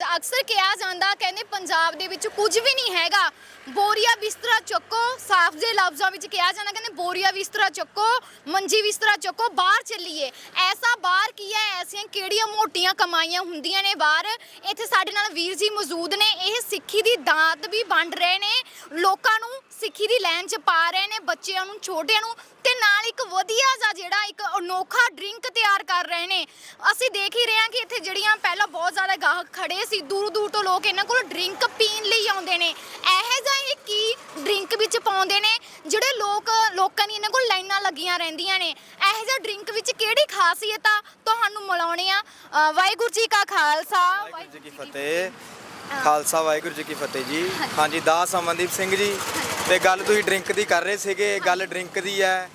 ਅਕਸਰ ਕਿਹਾ ਜਾਂਦਾ ਕਹਿੰਦੇ ਪੰਜਾਬ ਦੇ ਵਿੱਚ ਕੁਝ ਵੀ ਨਹੀਂ ਹੈਗਾ। ਬੋਰੀਆ ਬਿਸਤਰਾ ਚੱਕੋ, ਸਾਫ਼ ਜੇ ਲਫ਼ਜ਼ਾਂ ਵਿੱਚ ਕਿਹਾ ਜਾਂਦਾ ਕਹਿੰਦੇ ਬੋਰੀਆ ਬਿਸਤਰਾ ਚੱਕੋ, ਮੰਜੀ ਬਿਸਤਰਾ ਚੱਕੋ, ਬਾਹਰ ਚੱਲੀਏ। ਐਸਾ ਬਾਹਰ ਕੀ ਹੈ? ਐਸੀਆਂ ਕਿਹੜੀਆਂ ਮੋਟੀਆਂ ਕਮਾਈਆਂ ਹੁੰਦੀਆਂ ਨੇ ਬਾਹਰ? ਇੱਥੇ ਸਾਡੇ ਨਾਲ ਵੀਰ ਜੀ ਮੌਜੂਦ ਨੇ। ਇਹ ਸਿੱਖੀ ਦੀ ਦਾਤ ਵੀ ਵੰਡ ਰਹੇ ਨੇ। ਲੋਕਾਂ ਨੂੰ ਸਿੱਖੀ ਦੀ ਲਾਈਨ 'ਚ ਪਾ ਰਹੇ ਨੇ ਬੱਚਿਆਂ ਨੂੰ ਛੋਟਿਆਂ ਨੂੰ ਤੇ ਨਾਲ ਇੱਕ ਵਧੀਆ ਜਿਹਾ ਜਿਹੜਾ ਇੱਕ ਅਨੋਖਾ ਡਰਿੰਕ ਤਿਆਰ ਕਰ ਰਹੇ ਨੇ। ਅਸੀਂ ਦੇਖ ਹੀ ਰਹੇ ਹਾਂ ਕਿ ਇੱਥੇ ਜਿਹੜੀਆਂ ਪਹਿਲਾਂ ਬਹੁਤ ਜ਼ਿਆਦਾ ਗਾਹਕ ਖੜੇ ਸੀ ਦੂਰ ਦੂਰ ਤੋਂ ਲੋਕ ਇਹਨਾਂ ਕੋਲ ਡਰਿੰਕ ਪੀਣ ਲਈ ਆਉਂਦੇ ਨੇ। ਇਹੋ ਜਿਹਾ ਇਹ ਕੀ ਡਰਿੰਕ ਵਿੱਚ ਪਾਉਂਦੇ ਨੇ ਜਿਹੜੇ ਲੋਕ ਲੋਕਾਂ ਦੀ ਇਹਨਾਂ ਕੋਲ ਲਾਈਨਾਂ ਲੱਗੀਆਂ ਰਹਿੰਦੀਆਂ ਨੇ। ਇਹੋ ਜਿਹਾ ਡਰਿੰਕ ਵਿੱਚ ਕਿਹੜੀ ਖਾਸੀਅਤ ਆ? ਤੁਹਾਨੂੰ ਮਿਲਾਉਣੇ ਆ ਅ, ਵਾਹਿਗੁਰੂ ਜੀ ਕਾ ਖਾਲਸਾ। ਵਾਹਿਗੁਰੂ ਜੀ ਕੀ ਫਤਿਹ। ਖਾਲਸਾ ਵਾਹਿਗੁਰੂ ਜੀ ਕੀ ਫਤਿਹ ਜੀ। ਹਾਂਜੀ ਦਾਸ ਅਮਨਦੀਪ ਸਿੰਘ ਜੀ। ਤੇ ਗੱਲ ਤੁਸੀਂ ਡਰਿੰਕ ਦੀ ਕਰ ਰਹੇ ਸੀਗੇ ਗੱਲ ਡਰਿੰਕ ਦੀ ਹੈ।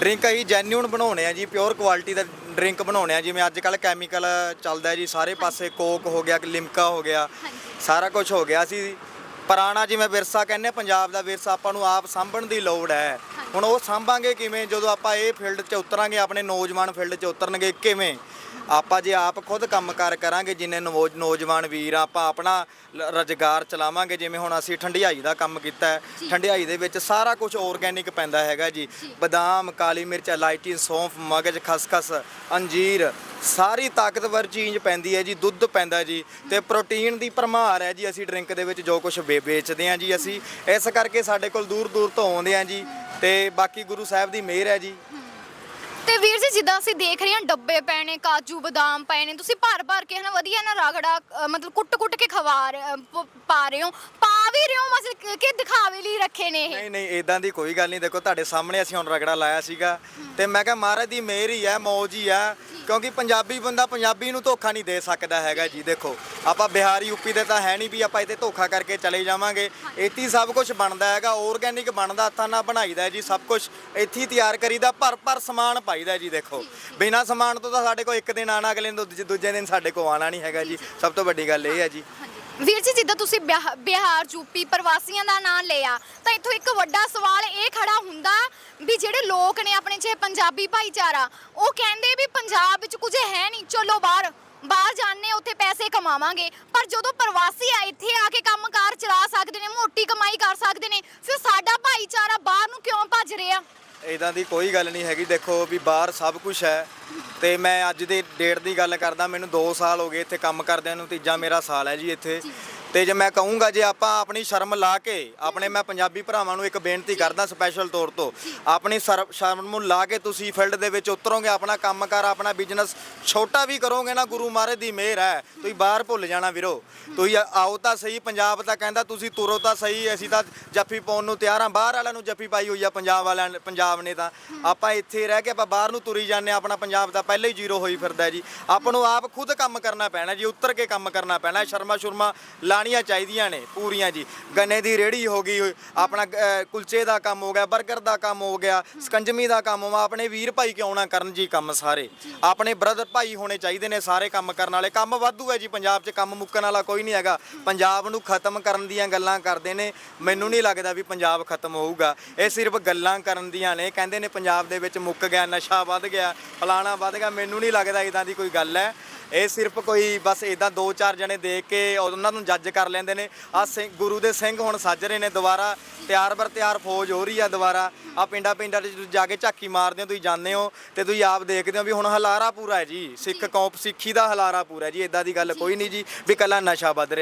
ਡਰਿੰਕ ਅਸੀਂ ਜੈਨੂਨ ਬਣਾਉਣੇ ਆ ਜੀ ਪਿਓਰ ਕੁਆਲਿਟੀ ਦਾ ਡਰਿੰਕ ਬਣਾਉਣੇ ਆ ਜਿਵੇਂ ਅੱਜ ਕੱਲ ਕੈਮੀਕਲ ਚੱਲਦਾ ਜੀ ਸਾਰੇ ਪਾਸੇ ਕੋਕ ਹੋ ਗਿਆ ਲਿਮਕਾ ਹੋ ਗਿਆ ਸਾਰਾ ਕੁਝ ਹੋ ਗਿਆ ਸੀ। ਪੁਰਾਣਾ ਜਿਵੇਂ ਵਿਰਸਾ ਕਹਿੰਦੇ ਪੰਜਾਬ ਦਾ ਵਿਰਸਾ ਆਪਾਂ ਨੂੰ ਆਪ ਸਾਂਭਣ ਦੀ ਲੋੜ ਹੈ। ਹੁਣ ਉਹ ਸਾਂਭਾਂਗੇ ਕਿਵੇਂ ਜਦੋਂ ਆਪਾਂ ਇਹ ਫੀਲਡ 'ਚ ਉਤਰਾਂਗੇ ਆਪਣੇ ਨੌਜਵਾਨ ਫੀਲਡ 'ਚ ਉਤਰਨਗੇ ਕਿਵੇਂ? ਆਪਾਂ ਜੇ ਆਪ ਖੁਦ ਕੰਮਕਾਰ ਕਰਾਂਗੇ ਜਿੰਨੇ ਨੌਜਵਾਨ ਵੀਰ ਆ, ਆਪਾਂ ਆਪਣਾ ਰੁਜ਼ਗਾਰ ਚਲਾਵਾਂਗੇ ਜਿਵੇਂ ਹੁਣ ਅਸੀਂ ਠੰਡਿਆਈ ਦਾ ਕੰਮ ਕੀਤਾ ਹੈ। ਠੰਡਿਆਈ ਦੇ ਵਿੱਚ ਸਾਰਾ ਕੁਝ ਆਰਗੈਨਿਕ ਪੈਂਦਾ ਹੈਗਾ ਜੀ। ਬਦਾਮ ਕਾਲੀ ਮਿਰਚ ਇਲਾਇਚੀ ਸੌਂਫ ਮਗਜ ਖਸਖਸ ਅੰਜੀਰ ਸਾਰੀ ਤਾਕਤਵਰ ਚੀਜ਼ ਪੈਂਦੀ ਹੈ ਜੀ ਦੁੱਧ ਪੈਂਦਾ ਜੀ। ਤੇ ਪ੍ਰੋਟੀਨ ਦੀ ਭਰਮਾਰ ਹੈ ਜੀ ਅਸੀਂ ਡਰਿੰਕ ਦੇ ਵਿੱਚ ਜੋ ਕੁਝ ਵੇਚਦੇ ਹਾਂ ਜੀ ਅਸੀਂ। ਇਸ ਕਰਕੇ ਸਾਡੇ ਕੋਲ ਦੂਰ ਦੂਰ ਤੋਂ ਆਉਂਦੇ ਆ ਜੀ। ਤੇ ਬਾਕੀ ਗੁਰੂ ਸਾਹਿਬ ਦੀ ਮਿਹਰ ਹੈ ਜੀ। ਤੇ ਵੀਰ ਜੀ ਜਿੱਦਾਂ ਅਸੀਂ ਦੇਖ ਰਹੇ ਹਾਂ ਡੱਬੇ ਪਏ ਨੇ ਕਾਜੂ ਬਦਾਮ ਪਏ ਨੇ। ਤੁਸੀਂ ਭਰ ਭਰ ਕੇ ਹਨਾ ਵਧੀਆ ਨਾ ਰਗੜਾ ਅ, ਮਤਲਬ ਕੁੱਟ ਕੁੱਟ ਕੇ ਖਵਾ ਰਹੇ ਅ, ਪ- ਪਾ ਰਹੇ ਹੋ। ਪਾ ਵੀ ਰਹੇ ਹੋ ਮਤਲਬ ਕਿ ਦਿਖਾਵੇ ਲਈ ਰੱਖੇ ਨੇ ਇਹ? ਨਹੀਂ ਨਹੀਂ ਇਦਾਂ ਦੀ ਕੋਈ ਗੱਲ ਨਹੀਂ। ਦੇਖੋ ਤੁਹਾਡੇ ਸਾਹਮਣੇ ਅਸੀਂ ਹੁਣ ਰਗੜਾ ਲਾਇਆ ਸੀਗਾ। ਤੇ ਮੈਂ ਕਿਹਾ ਮਹਾਰਾਜ ਦੀ ਮਿਹਰ ਹੀ ਹੈ ਮੌਜ ਹੀ ਹੈ। ਕਿਉਂਕਿ ਪੰਜਾਬੀ ਬੰਦਾ ਪੰਜਾਬੀ ਨੂੰ ਧੋਖਾ ਨਹੀਂ ਦੇ ਸਕਦਾ ਹੈਗਾ ਜੀ, ਦੇਖੋ। ਆਪਾਂ ਬਿਹਾਰ ਯੂਪੀ ਦੇ ਤਾਂ ਹੈ ਨਹੀਂ ਵੀ ਆਪਾਂ ਇੱਥੇ ਧੋਖਾ ਕਰਕੇ ਚਲੇ ਜਾਵਾਂਗੇ। ਇੱਥੇ ਹੀ ਸਭ ਕੁਝ ਬਣਦਾ ਹੈਗਾ ਆਰਗੈਨਿਕ ਬਣਦਾ, ਹੱਥਾਂ ਨਾਲ ਬਣਾਈਦਾ ਜੀ ਸਭ ਕੁਝ ਇੱਥੇ ਹੀ ਤਿਆਰ ਕਰੀਦਾ, ਭਰ ਭਰ ਸਮਾਨ ਪਾਈਦਾ ਜੀ, ਦੇਖੋ। ਬਿਨਾਂ ਸਮਾਨ ਤੋਂ ਤਾਂ ਸਾਡੇ ਕੋਲ ਇੱਕ ਦਿਨ ਆਣਾ ਅਗਲੇ ਦਿਨ ਦੂਜੇ- ਦੂਜੇ ਦਿਨ ਸਾਡੇ ਕੋਲ ਆਣਾ ਨਹੀਂ ਹੈਗਾ ਜੀ। ਸਭ ਤੋਂ ਵੱਡੀ ਗੱਲ ਇਹ ਹੈ ਜੀ। ਵੀਰ ਜੀ, ਜਿੱਦਾਂ ਤੁਸੀਂ ਬਿਹਾ- ਬਿਹਾਰ ਯੂਪੀ ਪ੍ਰਵਾਸੀਆਂ ਦਾ ਨਾਂ ਲਿਆ, ਤਾਂ ਇੱਥੋਂ ਇੱਕ ਵੱਡਾ ਸਵਾਲ ਇਹ ਖੜਾ ਹੁੰਦਾ ਵੀ ਜਿਹੜੇ ਲੋਕ ਨੇ ਆਪਣੇ ਚ ਪੰਜਾਬੀ ਭਾਈਚਾਰਾ, ਉਹ ਕਹਿੰਦੇ ਵੀ ਪੰਜਾਬ ਵਿੱਚ ਕੁਝ ਹੈ ਨਹੀਂ, ਚਲੋ ਬਾਹਰ ਬਾਹਰ ਜਾਣੇ ਉੱਥੇ ਪੈਸੇ ਕਮਾਵਾਂਗੇ, ਪਰ ਜਦੋਂ ਪ੍ਰਵਾਸੀ ਆ, ਇੱਥੇ ਆ ਕੇ ਕੰਮਕਾਰ ਚਲਾ ਸਕਦੇ ਨੇ, ਮੋਟੀ ਕਮਾਈ ਕਰ ਸਕਦੇ ਨੇ, ਫਿਰ ਸਾਡਾ ਭਾਈਚਾਰਾ ਬਾਹਰ ਨੂੰ ਕਿਉਂ ਭੱਜ ਰਿਹਾ? ਇਦਾਂ ਦੀ ਕੋਈ ਗੱਲ ਨਹੀਂ ਹੈਗੀ। ਦੇਖੋ ਵੀ ਬਾਹਰ ਸਭ ਕੁਝ ਹੈ ਤੇ ਮੈਂ ਅੱਜ ਦੇ ਡੇਟ ਦੀ ਗੱਲ ਕਰਦਾ। ਮੈਨੂੰ 2 ਸਾਲ ਹੋ ਗਏ ਇੱਥੇ ਕੰਮ ਕਰਦਿਆਂ ਨੂੰ, ਤੀਜਾ ਮੇਰਾ ਸਾਲ ਹੈ ਜੀ ਇੱਥੇ। ਤੇ ਜੇ ਮੈਂ ਕਹੂੰਗਾ ਜੇ ਆਪਾਂ ਆਪਣੀ ਸ਼ਰਮ ਲਾ ਕੇ, ਆਪਣੇ ਮੈਂ ਪੰਜਾਬੀ ਭਰਾਵਾਂ ਨੂੰ ਇੱਕ ਬੇਨਤੀ ਕਰਦਾ ਸਪੈਸ਼ਲ ਤੌਰ ਤੋਂ, ਆਪਣੀ ਸ਼ਰ- ਸ਼ਰਮ ਨੂੰ ਲਾ ਕੇ ਤੁਸੀਂ ਫੀਲਡ ਦੇ ਵਿੱਚ ਉਤਰੋਗੇ, ਆਪਣਾ ਕੰਮਕਾਰ ਆਪਣਾ ਬਿਜ਼ਨਸ ਛੋਟਾ ਵੀ ਕਰੋਗੇ ਨਾ, ਗੁਰੂ ਮਹਾਰਾਜ ਦੀ ਮਿਹਰ ਹੈ, ਤੁਸੀਂ ਬਾਹਰ ਭੁੱਲ ਜਾਣਾ ਵੀਰੋ। ਤੁਸੀਂ ਆਓ ਤਾਂ ਸਹੀ, ਪੰਜਾਬ ਤਾਂ ਕਹਿੰਦਾ ਤੁਸੀਂ ਤੁਰੋ ਤਾਂ ਸਹੀ, ਅਸੀਂ ਤਾਂ ਜੱਫੀ ਪਾਉਣ ਨੂੰ ਤਿਆਰ ਹਾਂ, ਬਾਹਰ ਵਾਲਿਆਂ ਨੂੰ ਜੱਫੀ ਪਾਈ ਹੋਈ ਆ ਪੰਜਾਬ ਵਾਲਿਆਂ ਨੇ, ਪੰਜਾਬ ਨੇ ਤਾਂ। ਆਪਾਂ ਇੱਥੇ ਰਹਿ ਕੇ ਆਪਾਂ ਬਾਹਰ ਨੂੰ ਤੁਰੀ ਜਾਂਦੇ ਹਾਂ, ਆਪਣਾ ਪੰਜਾਬ ਤਾਂ ਪਹਿਲਾਂ ਹੀ ਜ਼ੀਰੋ ਹੋਈ ਫਿਰਦਾ ਹੈ ਜੀ। ਆਪਾਂ ਨੂੰ ਆਪ ਖੁਦ ਕੰਮ ਕਰਨਾ ਪੈਣਾ ਜੀ, ਉੱਤਰ ਕੇ ਕੰਮ ਕਰਨਾ ਪੈਣਾ ਸ਼ਰਮਾ ਸ਼ੁਰਮਾ ਲਾਣੀਆਂ ਚਾਹੀਦੀਆਂ ਨੇ ਪੂਰੀਆਂ ਜੀ। ਗੰਨੇ ਦੀ ਰੇੜੀ ਹੋ ਗਈ ਆਪਣਾ ਅਹ, ਕੁਲਚੇ ਦਾ ਕੰਮ ਹੋ ਗਿਆ 버ਗਰ ਦਾ ਕੰਮ ਹੋ ਗਿਆ ਸਕੰਜਮੀ ਦਾ ਕੰਮ ਹੋ ਆਪਣੇ ਵੀਰ ਭਾਈ ਕਿਉਂ ਨਾ ਕਰਨ ਜੀ ਕੰਮ ਸਾਰੇ? ਆਪਣੇ ਬ੍ਰਦਰ ਭਾਈ ਹੋਣੇ ਚਾਹੀਦੇ ਨੇ ਸਾਰੇ ਕੰਮ ਕਰਨ ਵਾਲੇ। ਕੰਮ ਵਾਧੂ ਹੈ ਜੀ ਪੰਜਾਬ 'ਚ ਕੰਮ ਮੁੱਕਣ ਵਾਲਾ ਕੋਈ ਨਹੀਂ ਹੈਗਾ। ਪੰਜਾਬ ਨੂੰ ਖਤਮ ਕਰਨ ਦੀਆਂ ਗੱਲਾਂ ਕਰਦੇ ਨੇ। ਮੈਨੂੰ ਨਹੀਂ ਲੱਗਦਾ ਵੀ ਪੰਜਾਬ ਖਤਮ ਹੋਊਗਾ। ਇਹ ਸਿਰਫ ਗੱਲਾਂ ਕਰਨ ਦੀਆਂ ਨੇ। ਕਹਿੰਦੇ ਨੇ ਪੰਜਾਬ ਦੇ ਵਿੱਚ ਮੁੱਕ ਗਿਆ ਨਸ਼ਾ ਵੱਧ ਗਿਆ ਫਲਾਣਾ ਵੱਧ ਗਿਆ। ਮੈਨੂੰ ਨਹੀਂ ਲੱਗਦਾ ਇਦਾਂ ਦੀ ਕੋਈ ਗੱਲ ਹੈ। ਇਹ ਸਿਰਫ ਕੋਈ ਬਸ ਇਦਾਂ ਦੋ ਚਾਰ ਜਣੇ ਦੇਖ ਕੇ ਉਹਨਾਂ ਨੂੰ ਜੱਜ ਕਰ ਲੈਂਦੇ ਨੇ। ਆ ਗੁਰੂ ਦੇ ਸਿੰਘ ਹੁਣ ਸੱਜ ਰਹੇ ਨੇ ਦੁਬਾਰਾ। ਤਿਆਰ ਬਰ ਤਿਆਰ ਫੌਜ ਹੋ ਰਹੀ ਆ ਦੁਬਾਰਾ। ਆ ਪਿੰਡਾਂ ਪਿੰਡਾਂ 'ਚ ਤੁਸੀਂ ਜਾ ਕੇ ਝਾਕੀ ਮਾਰਦੇ ਹੋ, ਤੁਸੀਂ ਜਾਂਦੇ ਹੋ ਤੇ ਤੁਸੀਂ ਆਪ ਦੇਖਦੇ ਹੋ ਵੀ ਹੁਣ ਹਲਾਰਾ ਪੂਰਾ ਹੈ ਜੀ। ਸਿੱਖ ਕੌਮ ਸਿੱਖੀ ਦਾ ਹਲਾਰਾ ਪੂਰਾ ਹੈ ਜੀ ਇਦਾਂ ਦੀ ਗੱਲ ਕੋਈ ਨਹੀਂ ਜੀ, ਵੀ ਕੱਲਾ ਨਸ਼ਾ ਵੱਧ ਰਿਹਾ।